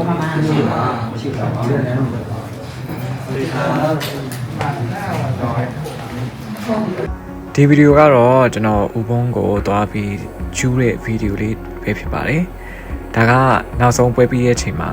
ကိုမမမရှိပါမရှိပါဘာလို့လဲလို့ပါဒီဗီဒီယိုကတော့ကျွန်တော်ဥပုံကိုသွားပြီးကျူးတဲ့ဗီဒီယိုလေးပဲဖြစ်ပါတယ်။ဒါကနောက်ဆုံးပွဲပြီးတဲ့အချိန်မှာ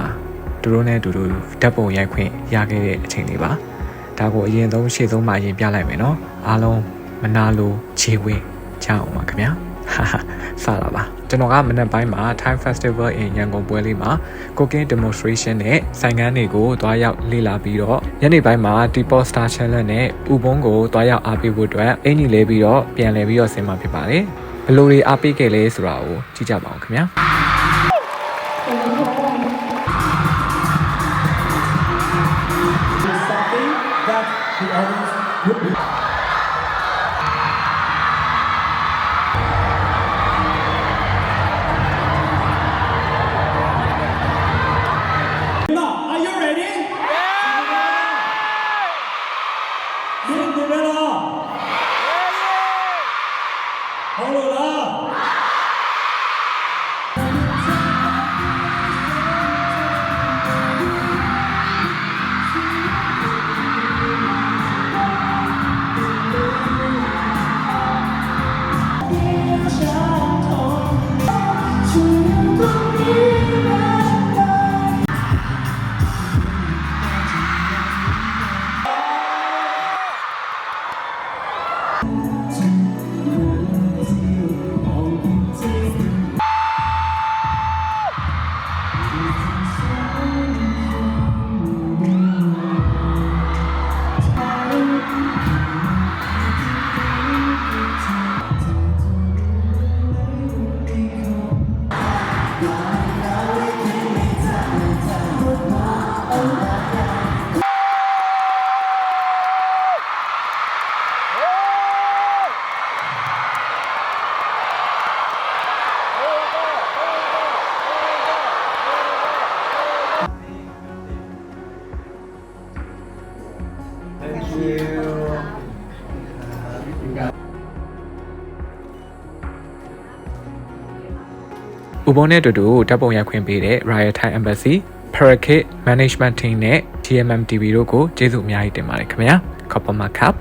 သူတို့နဲ့အတူတူဓာတ်ပုံရိုက်ခွင့်ရခဲ့တဲ့အချိန်လေးပါ။ဒါကိုအရင်ဆုံးရှေ့ဆုံးမှာအရင်ပြလိုက်မယ်နော်။အားလုံးမနာလိုခြေဝင်းကြောက်အောင်ပါခင်ဗျာ။ ဟာဟာစလာပါကျွန်တော်ကမနက်ပိုင်းမှာ Thai Festival in ရန်ကုန်ပွဲလေးမှာ cooking demonstration နဲ့ဆိုင်ငန်းတွေကိုတွားရောက်လေ့လာပြီးတော့ညနေပိုင်းမှာ T-pop Star Challenge နဲ့ဥပုံးကိုတွားရောက်အားပေးဖို့အတွက်အင်ကြီးလဲပြီးတော့ပြန်လဲပြီးတော့ဆင်မှာဖြစ်ပါတယ်ဘယ်လိုတွေအားပေးခဲ့လဲဆိုတာကိုကြည့်ကြပါဦးခင်ဗျာ something that the audience would be ဥပုံးနဲ့အတူတူဓာတ်ပုံရိုက်ခွင့်ပေးတဲ့ Royal Thai Embassy Parakeet Management Team နဲ့ TMM TV တို့ကိုကျေးဇူးအများကြီးတင်ပါတယ်ခင်ဗျာ Copper Mark Cup